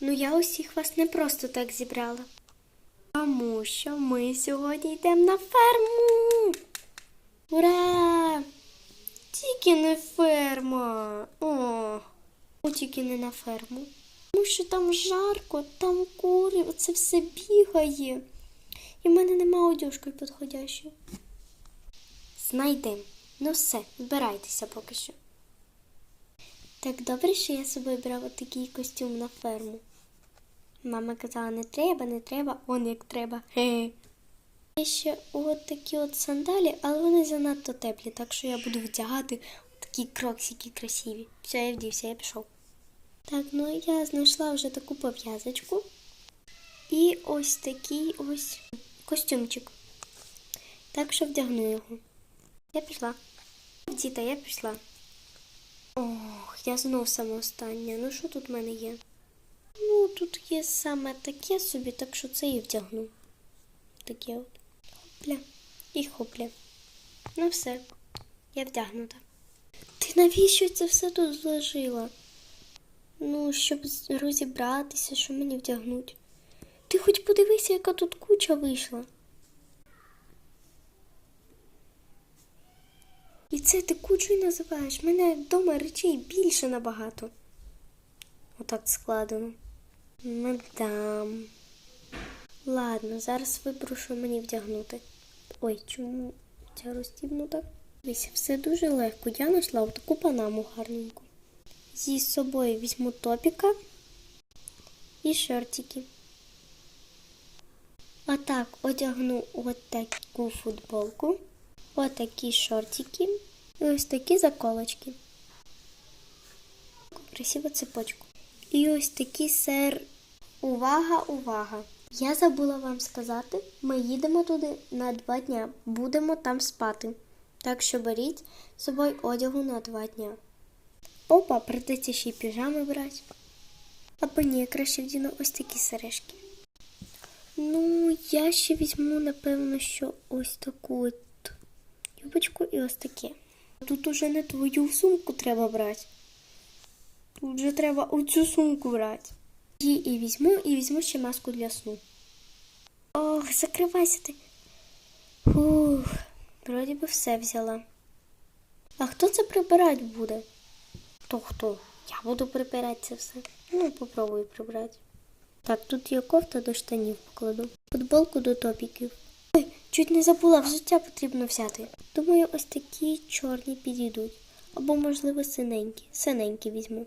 Ну я усіх вас не просто так зібрала. Тому що ми сьогодні йдемо на ферму. Ура! Тільки не ферма. О, ну, тільки не на ферму. Тому що там жарко, там кури, оце все бігає. І в мене нема одяжки підходящої. Знайдемо. Ну все, збирайтеся поки що. Так добре, що я з собою брала такий костюм на ферму. Мама казала, не треба, не треба, он як треба. Хе. Є ще от такі от сандалі, але вони занадто теплі, так що я буду вдягати такі кроксики красиві. Все, я вдівся, я пішов. Так, ну я знайшла вже таку пов'язочку. І ось такий ось костюмчик. Так що вдягну його. Я пішла. Діта, я пішла. Я знов саме остання. Ну що тут в мене є? Ну, тут є саме таке собі, так що це і вдягну. Таке от. Хопля. І хопля. Ну все, я вдягнута. Ти навіщо це все тут зложила? Ну, щоб розібратися, що мені вдягнуть. Ти хоч подивися, яка тут куча вийшла. І це ти кучою називаєш? Мене вдома речей більше набагато. Отак складено. Мадам. Ладно, зараз виберу, що мені вдягнути. Ой, чому ця розстібнута? Дивіться, все дуже легко. Я знайшла таку панаму гарненьку. Зі собою візьму топіка і шортики. А так, одягну от таку футболку, от такі шортики і ось такі заколочки. Красиву цепочку. І ось такий сер. Увага, увага! Я забула вам сказати, ми їдемо туди на два дня. Будемо там спати. Так що беріть з собою одягу на два дня. Опа, придеться ще й піжами брати. Або ні, краще вдіну ось такі сережки. Ну, я ще візьму, напевно, що ось таку от юбочку і ось таке. Тут уже не твою сумку треба брати. Тут вже треба оцю сумку брати. Її і візьму, і візьму ще маску для сну. Ох, закривайся ти. Фух, вроді би все взяла. А хто це прибирати буде? То хто? Я буду прибирати це все. Ну, попробую прибрати. Так, тут є кофта до штанів покладу. Футболку до топіків. Чуть не забула, взуття потрібно взяти. Думаю, ось такі чорні підійдуть. Або, можливо, синенькі. Синенькі візьму.